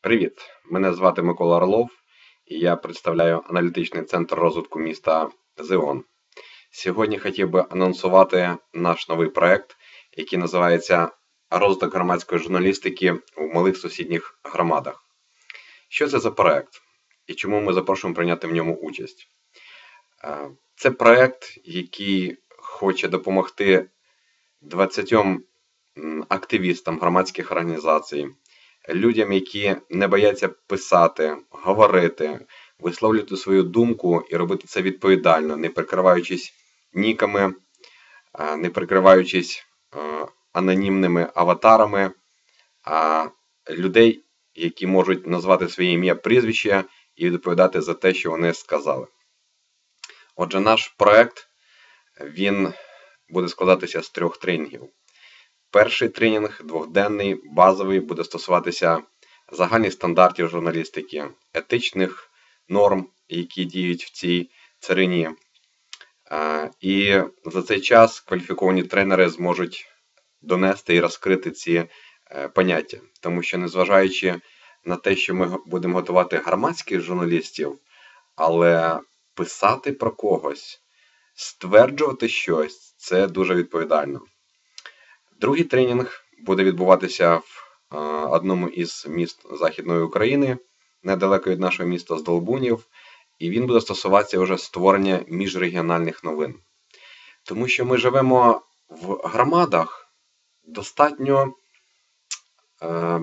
Привіт! Мене звати Микола Орлов і я представляю аналітичний центр розвитку міста Зеон. Сьогодні хотів би анонсувати наш новий проект, який називається Розвиток громадської журналістики в малих сусідніх громадах. Що це за проект і чому ми запрошуємо прийняти в ньому участь? Е, це проект, який хоче допомогти 20 активістам громадських організацій людям, які не бояться писати, говорити, висловлювати свою думку і робити це відповідально, не прикриваючись ніками, не прикриваючись анонімними аватарами, а людей, які можуть назвати своє ім'я прізвище і відповідати за те, що вони сказали. Отже, наш проект він буде складатися з трьох тренінгів. Перший тренінг двохденний, базовий, буде стосуватися загальних стандартів журналістики, етичних норм, які діють в цій царині. І за цей час кваліфіковані тренери зможуть донести і розкрити ці е, поняття. Тому що, незважаючи на те, що ми будемо готувати громадських журналістів, але писати про когось, стверджувати щось це дуже відповідально. Другий тренінг буде відбуватися в одному із міст Західної України, недалеко від нашого міста Здолбунів, і він буде стосуватися вже створення міжрегіональних новин. Тому що ми живемо в громадах достатньо е,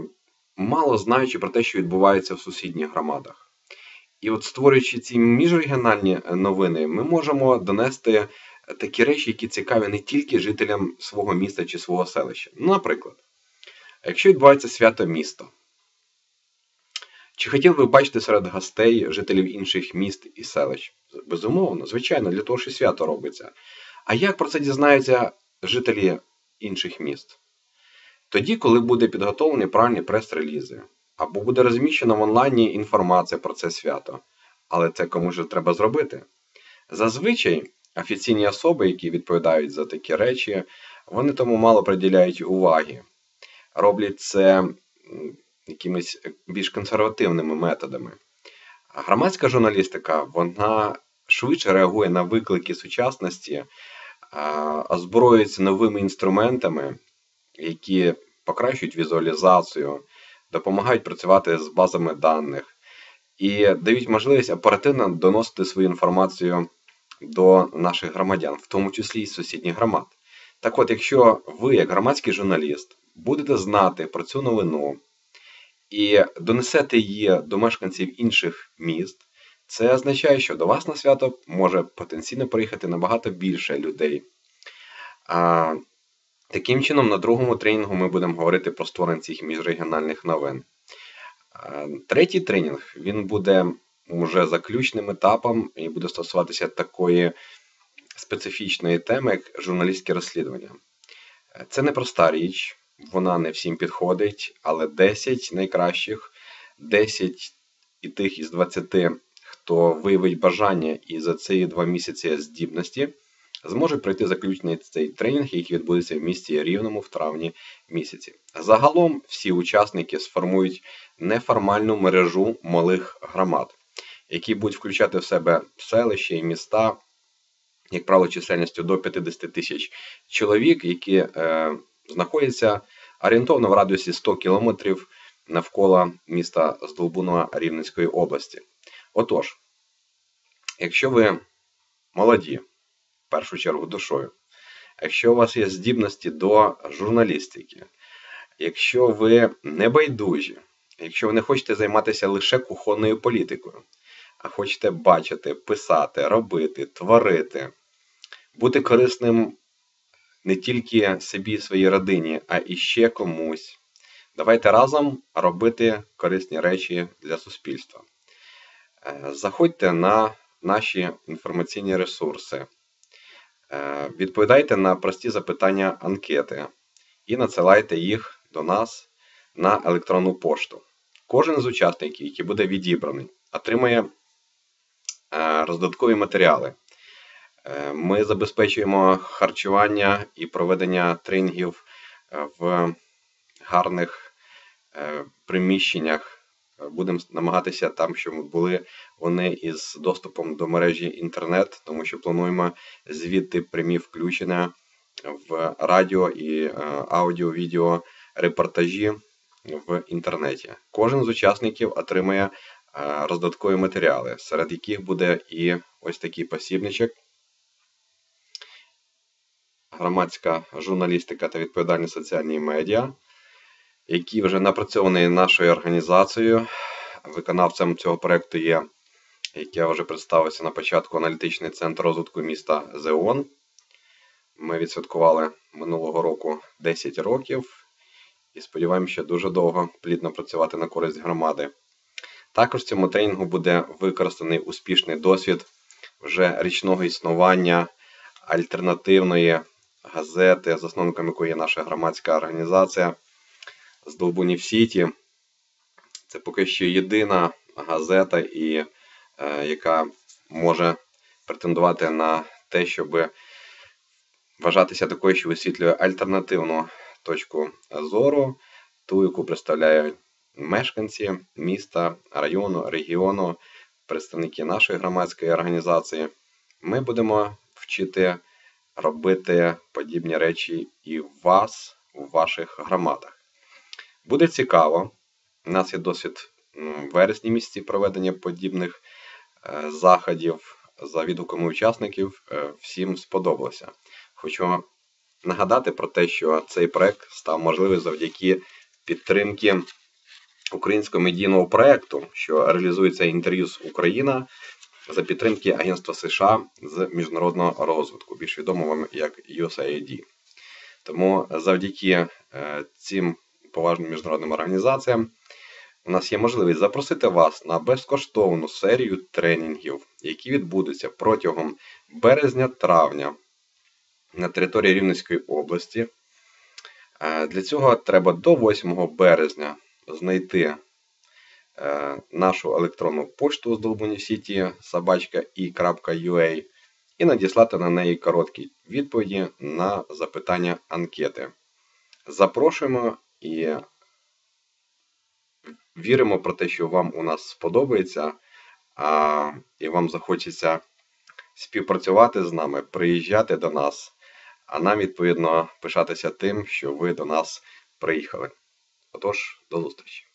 мало знаючи про те, що відбувається в сусідніх громадах. І от створюючи ці міжрегіональні новини, ми можемо донести такі речі, які цікаві не тільки жителям свого міста чи свого селища. Наприклад, якщо відбувається свято міста, чи хотіли ви бачити серед гостей жителів інших міст і селищ? Безумовно, звичайно, для того, що свято робиться. А як про це дізнаються жителі інших міст? Тоді, коли буде підготовлений правильні прес-релізи, або буде розміщена в онлайні інформація про це свято. Але це комусь же треба зробити. Зазвичай офіційні особи, які відповідають за такі речі, вони тому мало приділяють уваги. Роблять це якимись більш консервативними методами. Громадська журналістика вона швидше реагує на виклики сучасності, озброюється новими інструментами, які покращують візуалізацію, допомагають працювати з базами даних і дають можливість оперативно доносити свою інформацію до наших громадян, в тому числі і сусідніх громад. Так от, якщо ви, як громадський журналіст, будете знати про цю новину і донесете її до мешканців інших міст, це означає, що до вас на свято може потенційно приїхати набагато більше людей. А, Таким чином, на другому тренінгу ми будемо говорити про створення цих міжрегіональних новин. Третій тренінг він буде уже заключним етапом і буде стосуватися такої специфічної теми, як журналістське розслідування. Це не проста річ, вона не всім підходить, але 10 найкращих, 10 і тих із 20, хто виявить бажання і за ці два місяці здібності, зможуть пройти заключний цей тренінг, який відбудеться в місті Рівному в травні місяці. Загалом всі учасники сформують неформальну мережу малих громад які будуть включати в себе селища і міста, як правило, чисельністю до 50 тисяч чоловік, які е, знаходяться орієнтовно в радіусі 100 кілометрів навколо міста Здолбунова Рівненської області. Отож, якщо ви молоді, в першу чергу душою, якщо у вас є здібності до журналістики, якщо ви не байдужі, якщо ви не хочете займатися лише кухонною політикою, хочете бачити, писати, робити, творити, бути корисним не тільки собі і своїй родині, а і ще комусь. Давайте разом робити корисні речі для суспільства. Е, заходьте на наші інформаційні ресурси, е, відповідайте на прості запитання анкети і надсилайте їх до нас на електронну пошту. Кожен з учасників, який буде відібраний, отримає роздаткові матеріали. Е, ми забезпечуємо харчування і проведення тренінгів е, в гарних приміщеннях Е, Будемо намагатися там, щоб були вони із доступом до мережі інтернет, тому що плануємо звідти прямі включення в радіо і е, аудіо, відео репортажі в інтернеті. Кожен з учасників отримає е, роздаткові матеріали, серед яких буде і ось такий посібничок. Громадська журналістика та відповідальні соціальні медіа, який вже напрацьований нашою організацією. Виконавцем цього проєкту є, як я вже представився на початку, аналітичний центр розвитку міста ЗЕОН. Ми відсвяткували минулого року 10 років і сподіваємося, що дуже довго плідно працювати на користь громади. Також в цьому тренінгу буде використаний успішний досвід вже річного існування альтернативної газети, засновником якої є наша громадська організація з Долбунів Сіті. Це поки що єдина газета, і, е, яка може претендувати на те, щоб вважатися такою, що висвітлює альтернативну точку зору, ту, яку представляють мешканці міста, району, регіону, представники нашої громадської організації. Ми будемо вчити робити подібні речі і вас, у ваших громадах. Буде цікаво. У нас є досвід вересні місяці проведення подібних е, заходів за відгуками учасників. Е, Всім сподобалося. Хочу нагадати про те, що цей проект став можливий завдяки підтримки українського медійного проекту, що реалізується інтерв'ю з Україна за підтримки Агентства США з міжнародного розвитку, більш відомо вам як USAID. Тому завдяки е, цим поважним міжнародним організаціям у нас є можливість запросити вас на безкоштовну серію тренінгів, які відбудуться протягом березня-травня на території Рівненської області. Е, Для цього треба до 8 березня знайти е, нашу електронну пошту з Долбуні Сіті собачка i.ua і надіслати на неї короткі відповіді на запитання анкети. Запрошуємо і віримо про те, що вам у нас сподобається, а, і вам захочеться співпрацювати з нами, приїжджати до нас, а нам, відповідно, пишатися тим, що ви до нас приїхали. Отож, до зустрічі!